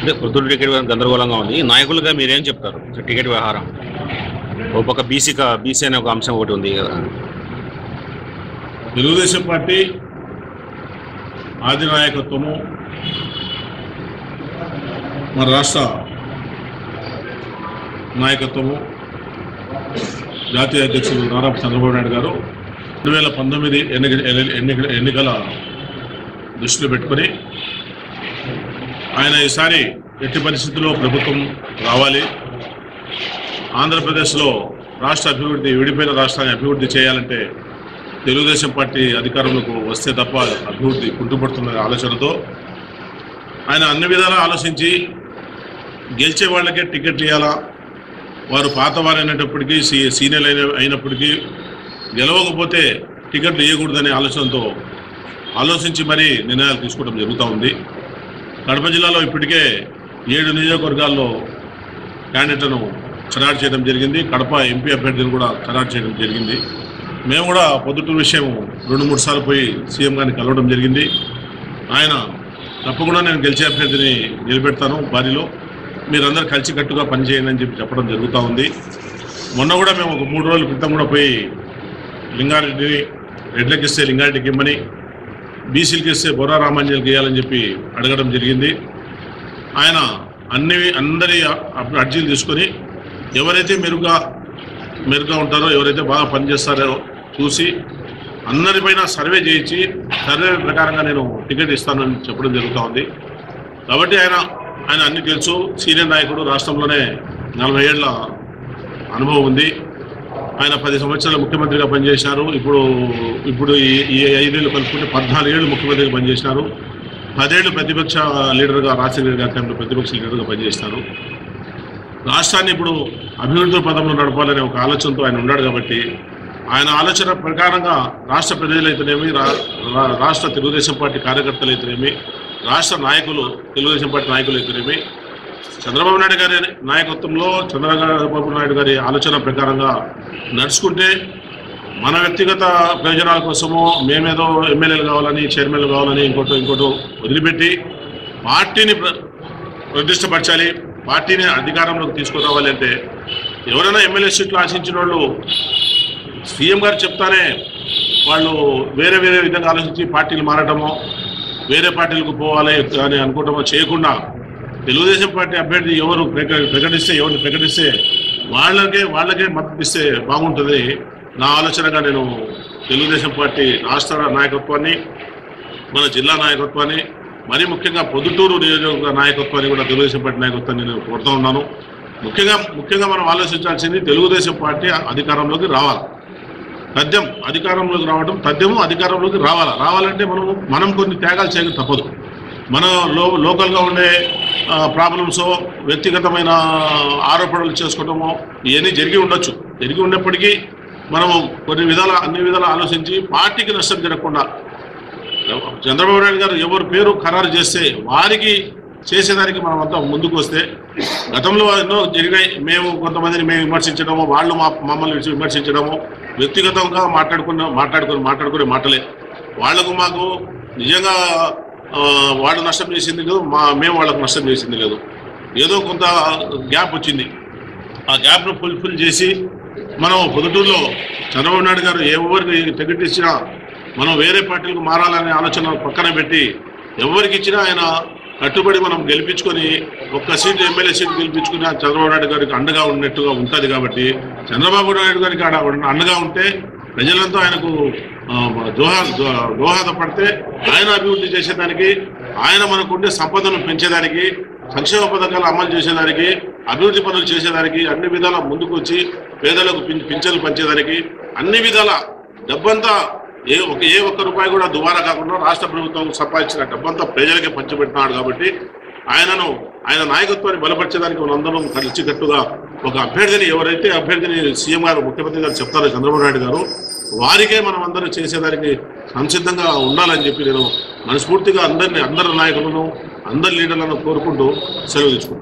అంటే వృద్ధుల టికెట్ గందరగోళంగా ఉంది. నాయకులుగా మీరేం చెప్తారు? టికెట్ వ్యవహారం. ఒక పక్క బీసీ బీసీ అనే ఒక అంశం ఒకటి ఉంది కదా. తెలుగుదేశం పార్టీ ఆది నాయకత్వము మన రాష్ట్ర నాయకత్వము జాతీయ అధ్యక్షుడు నారా చంద్రబాబు నాయుడు గారు రెండు వేల పంతొమ్మిది ఎన్నిక ఎన్నికల దృష్టిలో పెట్టుకొని ఆయన ఈసారి ఎట్టి పరిస్థితుల్లో ప్రభుత్వం రావాలి. ఆంధ్రప్రదేశ్లో రాష్ట్ర అభివృద్ధి విడిపోయిన రాష్ట్రాన్ని అభివృద్ధి చేయాలంటే తెలుగుదేశం పార్టీ అధికారంలోకి వస్తే తప్ప అభివృద్ధి కుంటుపడుతున్న ఆలోచనతో ఆయన అన్ని విధాలా ఆలోచించి గెలిచే వాళ్ళకే టికెట్లు ఇవ్వాలా వారు పాతవారు అయినప్పటికీ సీ సీనియర్ అయిన అయినప్పటికీ గెలవకపోతే టికెట్లు ఇవ్వకూడదనే ఆలోచనతో ఆలోచించి మరీ నిర్ణయాలు తీసుకోవడం జరుగుతూ ఉంది. కడప జిల్లాలో ఇప్పటికే ఏడు నియోజకవర్గాల్లో క్యాండిడేట్లను ఖరారు చేయడం జరిగింది. కడప ఎంపీ అభ్యర్థిని కూడా ఖరారు చేయడం జరిగింది. మేము కూడా పొద్దుటూరు విషయం రెండు మూడు సార్లు పోయి సీఎం గారిని కలవడం జరిగింది. ఆయన తప్పకుండా నేను గెలిచే అభ్యర్థిని నిలబెడతాను భారీలో మీరందరూ కలిసికట్టుగా పనిచేయండి అని చెప్పి చెప్పడం జరుగుతూ ఉంది. మొన్న కూడా మేము ఒక మూడు రోజుల క్రితం కూడా పోయి లింగారెడ్డిని రెడ్లకిస్తే లింగారెడ్డికి ఇమ్మని బీసీలకి ఇస్తే బొర్రా రామాంజలికి ఇవ్వాలని చెప్పి అడగడం జరిగింది. ఆయన అన్ని అందరి అర్జీలు తీసుకొని ఎవరైతే మెరుగ్గా మెరుగ్గా ఉంటారో ఎవరైతే బాగా పనిచేస్తారో చూసి అందరిపైన సర్వే చేయించి సర్వే ప్రకారంగా నేను టికెట్ ఇస్తానని చెప్పడం జరుగుతూ ఉంది. కాబట్టి ఆయన ఆయన అన్ని తెలుసు. సీనియర్ నాయకుడు రాష్ట్రంలోనే నలభై ఏళ్ళ అనుభవం ఉంది. ఆయన పది సంవత్సరాలు ముఖ్యమంత్రిగా పనిచేశారు. ఇప్పుడు ఇప్పుడు ఈ ఐదేళ్ళు కలుపుకుంటే పద్నాలుగు ఏళ్ళు ముఖ్యమంత్రిగా పనిచేశారు. పదేళ్ళు ప్రతిపక్ష లీడర్గా రాజశేఖర గారి టైంలో ప్రతిపక్ష లీడర్గా పనిచేశారు రాష్ట్రాన్ని ఇప్పుడు అభివృద్ధి పదంలో నడపాలనే ఒక ఆలోచనతో ఆయన ఉన్నాడు కాబట్టి ఆయన ఆలోచన ప్రకారంగా రాష్ట్ర ప్రజలైతేనేమి రా- రాష్ట్ర తెలుగుదేశం పార్టీ కార్యకర్తలు అయితేనేమి రాష్ట్ర నాయకులు తెలుగుదేశం పార్టీ నాయకులు అయితేనేమి చంద్రబాబు నాయుడు గారి నాయకత్వంలో చంద్రబాబు నాయుడు గారి ఆలోచన ప్రకారంగా నడుచుకుంటే మన వ్యక్తిగత ప్రయోజనాల కోసమో మేమేదో ఎమ్మెల్యేలు కావాలని చైర్మన్లు కావాలని ఇంకోటో ఇంకోటో వదిలిపెట్టి పార్టీని ప్ర- ప్రతిష్టపరచాలి పార్టీని అధికారంలోకి తీసుకురావాలి అంటే ఎవరైనా ఎమ్మెల్యే సీట్లు ఆశించిన వాళ్ళు సీఎం గారు చెప్తానే వాళ్ళు వేరే వేరే విధంగా ఆలోచించి పార్టీలు మారటమో వేరే పార్టీలకు పోవాలి అని అనుకోవటమో చేయకుండా తెలుగుదేశం పార్టీ అభ్యర్థి ఎవరు ప్రకటిస్తే ఎవరిని ప్రకటిస్తే వాళ్ళకే వాళ్ళకే మద్దతు ఇస్తే బాగుంటుంది. నా ఆలోచనగా నేను తెలుగుదేశం పార్టీ రాష్ట్ర నాయకత్వాన్ని మన జిల్లా నాయకత్వాన్ని మరీ ముఖ్యంగా పొద్దుటూరు నియోజకవర్గ నాయకత్వాన్ని కూడా తెలుగుదేశం పార్టీ నాయకత్వాన్ని నేను కోరుతూ ఉన్నాను. ముఖ్యంగా ముఖ్యంగా మనం ఆలోచించాల్సింది తెలుగుదేశం పార్టీ అధికారంలోకి రావాలి. తథ్యం అధికారంలోకి రావడం తథ్యము అధికారంలోకి రావాలా? రావాలంటే మనం మనం కొన్ని త్యాగాలు చేయక తప్పదు. మన లో లోకల్గా ఉండే ప్రాబ్లమ్స్ వ్యక్తిగతమైన ఆరోపణలు చేసుకోవటమో ఇవన్నీ జరిగి ఉండొచ్చు. జరిగి ఉన్నప్పటికీ మనము కొన్ని విధాల అన్ని విధాలు ఆలోచించి పార్టీకి నష్టం జరగకుండా చంద్రబాబు నాయుడు గారు ఎవరి పేరు ఖరారు చేస్తే వారికి చేసేదానికి మనం అంతా ముందుకు వస్తే గతంలో ఎన్నో జరిగాయి మేము కొంతమందిని మేము విమర్శించడము వాళ్ళు మా మమ్మల్ని విమర్శించడము వ్యక్తిగతంగా మాట్లాడుకున్న మాట్లాడుకుని మాట్లాడుకునే మాటలే. వాళ్ళకు మాకు నిజంగా వాళ్ళు నష్టం చేసింది లేదు మా మేము వాళ్ళకు నష్టం చేసింది లేదు. ఏదో కొంత గ్యాప్ వచ్చింది. ఆ గ్యాప్ను ఫుల్ఫిల్ చేసి మనం పొద్దుటూరులో చంద్రబాబు నాయుడు గారు ఎవరికి టికెట్ ఇచ్చినా మనం వేరే పార్టీలకు మారాలనే ఆలోచన పక్కన పెట్టి ఎవరికి ఇచ్చినా ఆయన కట్టుబడి మనం గెలిపించుకొని ఒక్క సీటు ఎమ్మెల్యే సీటు గెలిపించుకుని చంద్రబాబు నాయుడు గారికి అండగా ఉన్నట్టుగా ఉంటుంది కాబట్టి చంద్రబాబు నాయుడు గారికి అండగా ఉంటే ప్రజలంతా ఆయనకు దోహా దోహదపడితే ఆయన అభివృద్ధి చేసేదానికి ఆయన మనకుండే సంపదను పెంచేదానికి సంక్షేమ పథకాలు అమలు చేసేదానికి అభివృద్ధి పనులు చేసేదానికి అన్ని విధాల ముందుకు వచ్చి పేదలకు పింఛన్లు పంచేదానికి అన్ని విధాల డబ్బంతా ఏ ఒక ఏ ఒక్క రూపాయి కూడా దుబారా కాకుండా రాష్ట్ర ప్రభుత్వం సంపాదించిన డబ్బంతా ప్రజలకే పంచిపెట్టినాడు కాబట్టి ఆయనను ఆయన నాయకత్వాన్ని బలపరిచేదానికి మనందరం కలిసికట్టుగా ఒక అభ్యర్థిని ఎవరైతే అభ్యర్థిని సీఎం గారు ముఖ్యమంత్రి గారు చెప్తారో చంద్రబాబు నాయుడు గారు వారికే మనం అందరం చేసేదానికి సంసిద్ధంగా ఉండాలని చెప్పి నేను మనస్ఫూర్తిగా అందరిని అందరి నాయకులను అందరి లీడర్లను కోరుకుంటూ సెలవు తీసుకుంటాను